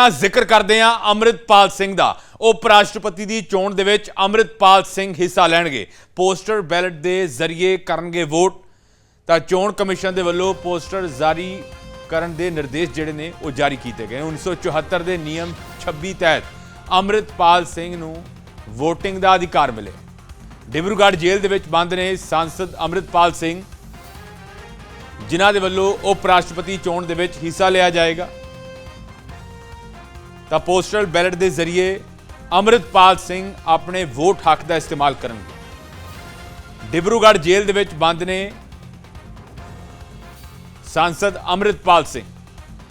ਆ ਜ਼ਿਕਰ ਕਰਦੇ ਆ ਅੰਮ੍ਰਿਤਪਾਲ ਸਿੰਘ ਦਾ। ਉਪ ਰਾਸ਼ਟਰਪਤੀ ਦੀ ਚੋਣ ਦੇ ਵਿੱਚ ਅੰਮ੍ਰਿਤਪਾਲ ਸਿੰਘ ਹਿੱਸਾ ਲੈਣਗੇ। ਪੋਸਟਰ ਬੈਲਟ ਦੇ ਜ਼ਰੀਏ ਕਰਨਗੇ ਵੋਟ। ਤਾਂ ਚੋਣ ਕਮਿਸ਼ਨ ਦੇ ਵੱਲੋਂ ਪੋਸਟਰ ਜਾਰੀ ਕਰਨ ਦੇ ਨਿਰਦੇਸ਼ ਜਿਹੜੇ ਨੇ, ਉਹ ਜਾਰੀ ਕੀਤੇ ਗਏ 1974 ਦੇ ਨਿਯਮ 26 ਤਹਿਤ ਅੰਮ੍ਰਿਤਪਾਲ ਸਿੰਘ ਨੂੰ VOTING ਦਾ ਅਧਿਕਾਰ ਮਿਲੇ। ਡਿਬਰੂਗੜ੍ਹ ਜੇਲ੍ਹ ਦੇ ਵਿੱਚ ਬੰਦ ਨੇ ਸੰਸਦ ਅੰਮ੍ਰਿਤਪਾਲ ਸਿੰਘ। ਜਿਨ੍ਹਾਂ ਦੇ ਵੱਲੋਂ ਉਪ ਰਾਸ਼ਟਰਪਤੀ ਚੋਣ ਦੇ ਵਿੱਚ ਹਿੱਸਾ ਲਿਆ ਜਾਏਗਾ। ਤਾਂ ਪੋਸਟਲ ਬੈਲਟ ਦੇ ਜ਼ਰੀਏ ਅੰਮ੍ਰਿਤਪਾਲ ਸਿੰਘ ਆਪਣੇ ਵੋਟ ਹੱਕ ਦਾ ਇਸਤੇਮਾਲ ਕਰਨਗੇ ਡਿਬਰੂਗੜ੍ਹ ਜੇਲ੍ਹ ਦੇ ਵਿੱਚ ਬੰਦ ਨੇ ਸਾਂਸਦ ਅੰਮ੍ਰਿਤਪਾਲ ਸਿੰਘ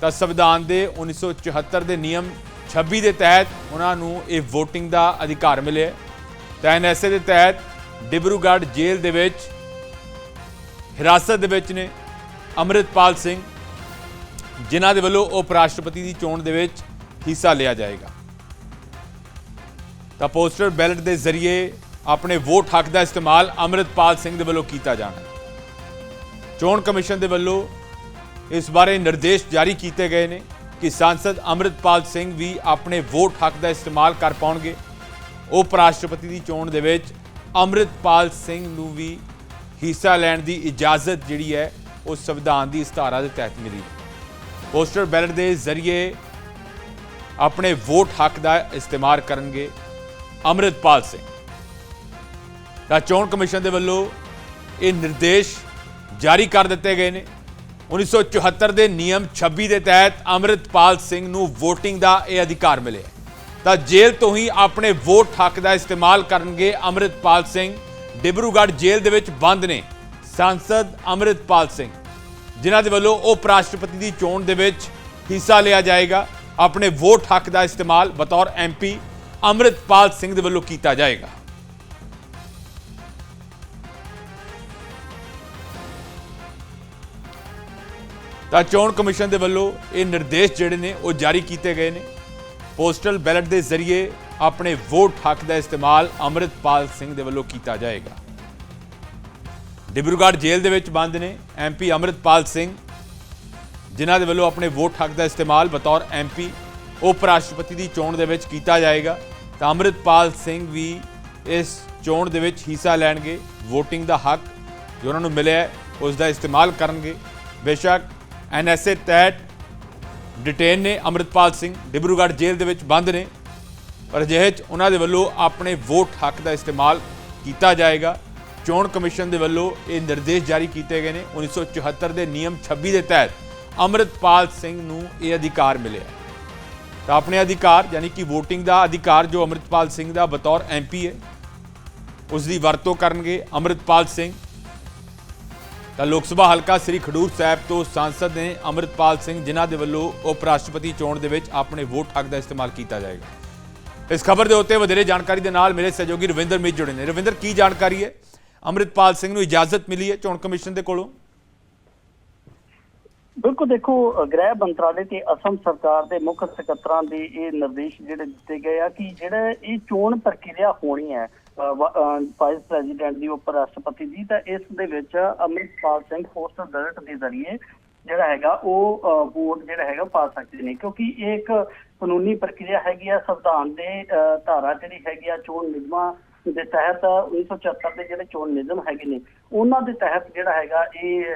ਤਾਂ ਸੰਵਿਧਾਨ ਦੇ 1974 ਦੇ ਨਿਯਮ 26 ਦੇ ਤਹਿਤ ਉਹਨਾਂ ਨੂੰ ਇਹ VOTING ਦਾ ਅਧਿਕਾਰ ਮਿਲਿਆ ਹੈ। ਤਾਂ ਐਨਐਸਏ ਦੇ ਤਹਿਤ ਡਿਬਰੂਗੜ੍ਹ ਜੇਲ੍ਹ ਦੇ ਵਿੱਚ ਹਿਰਾਸਤ ਦੇ ਵਿੱਚ ਨੇ ਅੰਮ੍ਰਿਤਪਾਲ ਸਿੰਘ, ਜਿਨ੍ਹਾਂ ਦੇ ਵੱਲੋਂ ਉਪ ਰਾਸ਼ਟਰਪਤੀ ਦੀ ਚੋਣ ਦੇ ਵਿੱਚ ਹਿੱਸਾ ਲਿਆ ਜਾਏਗਾ। ਤਾਂ ਪੋਸਟਰ ਬੈਲਟ ਦੇ ਜ਼ਰੀਏ ਆਪਣੇ ਵੋਟ ਹੱਕ ਦਾ ਇਸਤੇਮਾਲ ਅੰਮ੍ਰਿਤਪਾਲ ਸਿੰਘ ਦੇ ਵੱਲੋਂ ਕੀਤਾ ਜਾਣਾ ਚੋਣ ਕਮਿਸ਼ਨ ਦੇ ਵੱਲੋਂ ਇਸ ਬਾਰੇ ਨਿਰਦੇਸ਼ ਜਾਰੀ ਕੀਤੇ ਗਏ ਨੇ ਕਿ ਸੰਸਦ ਅੰਮ੍ਰਿਤਪਾਲ ਸਿੰਘ ਵੀ ਆਪਣੇ ਵੋਟ ਹੱਕ ਦਾ ਇਸਤੇਮਾਲ ਕਰ ਪਾਉਣਗੇ। ਉਪ ਰਾਸ਼ਟਰਪਤੀ ਦੀ ਚੋਣ ਦੇ ਵਿੱਚ ਅੰਮ੍ਰਿਤਪਾਲ ਸਿੰਘ ਨੂੰ ਵੀ ਹਿੱਸਾ ਲੈਣ ਦੀ ਇਜਾਜ਼ਤ ਜਿਹੜੀ ਹੈ, ਉਹ ਸੰਵਿਧਾਨ ਦੀ ਇਸ ਧਾਰਾ ਦੇ ਤਹਿਤ ਮਿਲੀ ਪੋਸਟਰ ਬੈਲਟ ਦੇ ਜ਼ਰੀਏ ਆਪਣੇ ਵੋਟ ਹੱਕ ਦਾ ਇਸਤੇਮਾਲ ਕਰਨਗੇ ਅੰਮ੍ਰਿਤਪਾਲ ਸਿੰਘ। ਤਾਂ ਚੋਣ ਕਮਿਸ਼ਨ ਦੇ ਵੱਲੋਂ ਇਹ ਨਿਰਦੇਸ਼ ਜਾਰੀ ਕਰ ਦਿੱਤੇ ਗਏ ਨੇ। 1974 ਦੇ ਨਿਯਮ 26 ਦੇ ਤਹਿਤ ਅੰਮ੍ਰਿਤਪਾਲ ਸਿੰਘ ਨੂੰ VOTING ਦਾ ਇਹ ਅਧਿਕਾਰ ਮਿਲਿਆ ਤਾਂ ਜੇਲ੍ਹ ਤੋਂ ਹੀ ਆਪਣੇ ਵੋਟ ਹੱਕ ਦਾ ਇਸਤੇਮਾਲ ਕਰਨਗੇ ਅੰਮ੍ਰਿਤਪਾਲ ਸਿੰਘ। ਡਿਬਰੂਗੜ੍ਹ ਜੇਲ੍ਹ ਦੇ ਵਿੱਚ ਬੰਦ ਨੇ ਸੰਸਦ ਅੰਮ੍ਰਿਤਪਾਲ ਸਿੰਘ, ਜਿਨ੍ਹਾਂ ਦੇ ਵੱਲੋਂ ਉਪ ਰਾਸ਼ਟਰਪਤੀ ਦੀ ਚੋਣ ਦੇ ਵਿੱਚ ਹਿੱਸਾ ਲਿਆ ਜਾਏਗਾ। ਆਪਣੇ ਵੋਟ ਹੱਕ ਦਾ ਇਸਤੇਮਾਲ ਬਤੌਰ ਐਮਪੀ ਅੰਮ੍ਰਿਤਪਾਲ ਸਿੰਘ ਦੇ ਵੱਲੋਂ ਕੀਤਾ ਜਾਏਗਾ। ਤਾਂ ਚੋਣ ਕਮਿਸ਼ਨ ਦੇ ਵੱਲੋਂ ਇਹ ਨਿਰਦੇਸ਼ ਜਿਹੜੇ ਨੇ ਉਹ ਜਾਰੀ ਕੀਤੇ ਗਏ ਨੇ। ਪੋਸਟਲ ਬੈਲਟ ਦੇ ਜ਼ਰੀਏ ਆਪਣੇ ਵੋਟ ਹੱਕ ਦਾ ਇਸਤੇਮਾਲ ਅੰਮ੍ਰਿਤਪਾਲ ਸਿੰਘ ਦੇ ਵੱਲੋਂ ਕੀਤਾ ਜਾਏਗਾ। ਡਿਬਰੂਗੜ੍ਹ ਜੇਲ੍ਹ ਦੇ ਵਿੱਚ ਬੰਦ ਨੇ ਐਮਪੀ ਅੰਮ੍ਰਿਤਪਾਲ ਸਿੰਘ ਜਿਨ੍ਹਾਂ ਦੇ ਵੱਲੋਂ ਆਪਣੇ ਵੋਟ ਹੱਕ ਦਾ ਇਸਤੇਮਾਲ ਬਤੌਰ ਐਮਪੀ ਉਪ ਰਾਸ਼ਟਰਪਤੀ ਦੀ ਚੋਣ ਦੇ ਵਿੱਚ ਕੀਤਾ ਜਾਏਗਾ। ਤਾਂ ਅੰਮ੍ਰਿਤਪਾਲ ਸਿੰਘ ਵੀ ਇਸ ਚੋਣ ਦੇ ਵਿੱਚ ਹਿੱਸਾ ਲੈਣਗੇ VOTING ਦਾ ਹੱਕ ਜੋ ਉਹਨਾਂ ਨੂੰ ਮਿਲਿਆ ਉਸ ਦਾ ਇਸਤੇਮਾਲ ਕਰਨਗੇ। ਬੇਸ਼ੱਕ ਐਨਐਸਏ ਤਹਿਤ ਡਿਟੇਨ ਨੇ ਅੰਮ੍ਰਿਤਪਾਲ ਸਿੰਘ ਡਿਬਰੂਗੜ੍ਹ ਜੇਲ੍ਹ ਦੇ ਵਿੱਚ ਬੰਦ ਨੇ, ਪਰ ਅਜਿਹੇ 'ਚ ਉਹਨਾਂ ਦੇ ਵੱਲੋਂ ਆਪਣੇ ਵੋਟ ਹੱਕ ਦਾ ਇਸਤੇਮਾਲ ਕੀਤਾ ਜਾਏਗਾ। ਚੋਣ ਕਮਿਸ਼ਨ ਦੇ ਵੱਲੋਂ ਇਹ ਨਿਰਦੇਸ਼ ਜਾਰੀ ਕੀਤੇ ਗਏ ਨੇ 1974 ਦੇ ਨਿਯਮ 26 ਦੇ ਤਹਿਤ। ਅੰਮ੍ਰਿਤਪਾਲ ਸਿੰਘ ਨੂੰ ਇਹ ਅਧਿਕਾਰ ਮਿਲਿਆ। ਤਾਂ ਆਪਣੇ ਅਧਿਕਾਰ, ਯਾਨੀ ਕਿ VOTING ਦਾ ਅਧਿਕਾਰ ਜੋ ਅੰਮ੍ਰਿਤਪਾਲ ਸਿੰਘ ਦਾ ਬਤੌਰ ਐਮਪੀ ਹੈ ਉਸ ਦੀ ਵਰਤੋਂ ਕਰਨਗੇ ਅੰਮ੍ਰਿਤਪਾਲ ਸਿੰਘ। ਤਾਂ ਲੋਕ ਸਭਾ ਹਲਕਾ ਸ੍ਰੀ ਖਡੂਰ ਸਾਹਿਬ ਤੋਂ ਸਾਂਸਦ ਨੇ ਅੰਮ੍ਰਿਤਪਾਲ ਸਿੰਘ, ਜਿਨ੍ਹਾਂ ਦੇ ਵੱਲੋਂ ਉਪ ਰਾਸ਼ਟਰਪਤੀ ਚੋਣ ਦੇ ਵਿੱਚ ਆਪਣੇ ਵੋਟ ਹੱਕ ਦਾ ਇਸਤੇਮਾਲ ਕੀਤਾ ਜਾਏਗਾ। ਇਸ ਖਬਰ ਦੇ ਉੱਤੇ ਵਧੇਰੇ ਜਾਣਕਾਰੀ ਦੇ ਨਾਲ ਮੇਰੇ ਸਹਿਯੋਗੀ ਰਵਿੰਦਰ ਮਿੱਤ ਜੁੜੇ ਨੇ। ਰਵਿੰਦਰ, ਕੀ ਜਾਣਕਾਰੀ ਹੈ? ਅੰਮ੍ਰਿਤਪਾਲ ਸਿੰਘ ਨੂੰ ਇਜਾਜ਼ਤ ਮਿਲੀ ਹੈ ਚੋਣ ਕਮਿਸ਼ਨ ਦੇ ਕੋਲੋਂ? ਬਿਲਕੁਲ ਦੇਖੋ ਗ੍ਰਹਿ ਮੰਤਰਾਲੇ ਤੇ ਅਸਮ ਸਰਕਾਰ ਦੇ ਮੁੱਖ ਸਕੱਤਰਾਂ ਦੇ ਇਹ ਨਿਰਦੇਸ਼ ਜਿਹੜੇ ਦਿੱਤੇ ਗਏ ਆ ਕਿ ਜਿਹੜਾ ਇਹ ਚੋਣ ਪ੍ਰਕਿਰਿਆ ਹੋਣੀ ਹੈ ਵਾਈਸ ਪ੍ਰੈਜ਼ੀਡੈਂਟ ਦੀ ਉਪ ਰਾਸ਼ਟਰਪਤੀ ਦੀ ਤਾਂ ਇਸ ਦੇ ਵਿੱਚ ਅੰਮ੍ਰਿਤਪਾਲ ਸਿੰਘ ਪੋਸਟਲ ਬੈਲਟ ਦੇ ਜ਼ਰੀਏ ਜਿਹੜਾ ਹੈਗਾ ਉਹ ਵੋਟ ਜਿਹੜਾ ਹੈਗਾ ਪਾ ਸਕਦੇ ਨੇ। ਕਿਉਂਕਿ ਇਹ ਇੱਕ ਕਾਨੂੰਨੀ ਪ੍ਰਕਿਰਿਆ ਹੈਗੀ ਆ ਸੰਵਿਧਾਨ ਦੇ ਅ, ਧਾਰਾ ਜਿਹੜੀ ਹੈਗੀ ਆ ਚੋਣ ਨਿਯਮਾਂ ਦੇ ਤਹਿਤ 1974 ਦੇ ਜਿਹੜੇ ਚੋਣ ਨਿਯਮ ਹੈਗੇ ਨੇ ਉਹਨਾਂ ਦੇ ਤਹਿਤ ਜਿਹੜਾ ਹੈਗਾ ਇਹ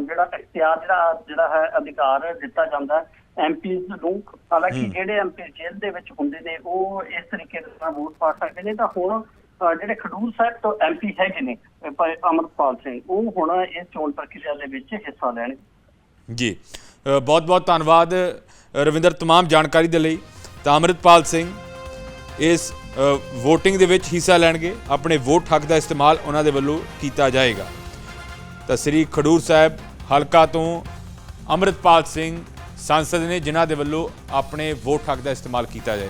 ਜਿਹੜਾ ਇਖਤਿਆਰ ਜਿਹੜਾ ਜਿਹੜਾ ਹੈ ਅਧਿਕਾਰ ਦਿੱਤਾ ਜਾਂਦਾ ਐਮਪੀਜ਼ ਨੂੰ ਹਾਲਾਂਕਿ ਜਿਹੜੇ ਐਮਪੀ ਜੇਲ੍ਹ ਦੇ ਵਿੱਚ ਹੁੰਦੇ ਨੇ ਉਹ ਇਸ ਤਰੀਕੇ ਦੇ ਨਾਲ ਵੋਟ ਪਾ ਸਕਦੇ ਨੇ ਤਾਂ ਹੁਣ ਅ, ਜਿਹੜੇ ਖਡੂਰ ਸਾਹਿਬ ਤੋਂ ਐਮਪੀ ਹੈਗੇ ਨੇ ਅ, ਭਾਈ ਅਮਰਪਾਲ ਸਿੰਘ ਉਹ ਹੁਣ ਇਸ ਚੋਣ ਪ੍ਰਕਿਰਿਆ ਦੇ ਵਿੱਚ ਹਿੱਸਾ ਲੈਣਗੇ ਜੀ ਬਹੁਤ ਬਹੁਤ ਧੰਨਵਾਦ ਅ, ਰਵਿੰਦਰ तमाम ਜਾਣਕਾਰੀ ਦੇ ਲਈ ਤਾਂ ਅੰਮ੍ਰਿਤਪਾਲ ਸਿੰਘ ਇਸ VOTING ਦੇ ਵਿੱਚ ਹਿੱਸਾ ਲੈਣਗੇ ਆਪਣੇ ਵੋਟ ਹੱਕ ਦਾ ਇਸਤੇਮਾਲ ਉਹਨਾਂ ਦੇ ਵੱਲੋਂ ਕੀਤਾ ਜਾਏਗਾ ਤਾਂ ਸ੍ਰੀ ਖਡੂਰ ਸਾਹਿਬ ਹਲਕਾ ਤੋਂ ਅੰਮ੍ਰਿਤਪਾਲ ਸਿੰਘ, ਸੰਸਦ ਨੇ ਜਿਨ੍ਹਾਂ ਦੇ ਵੱਲੋਂ ਆਪਣੇ ਵੋਟ ਹੱਕ ਦਾ ਇਸਤੇਮਾਲ ਕੀਤਾ ਜਾਏ।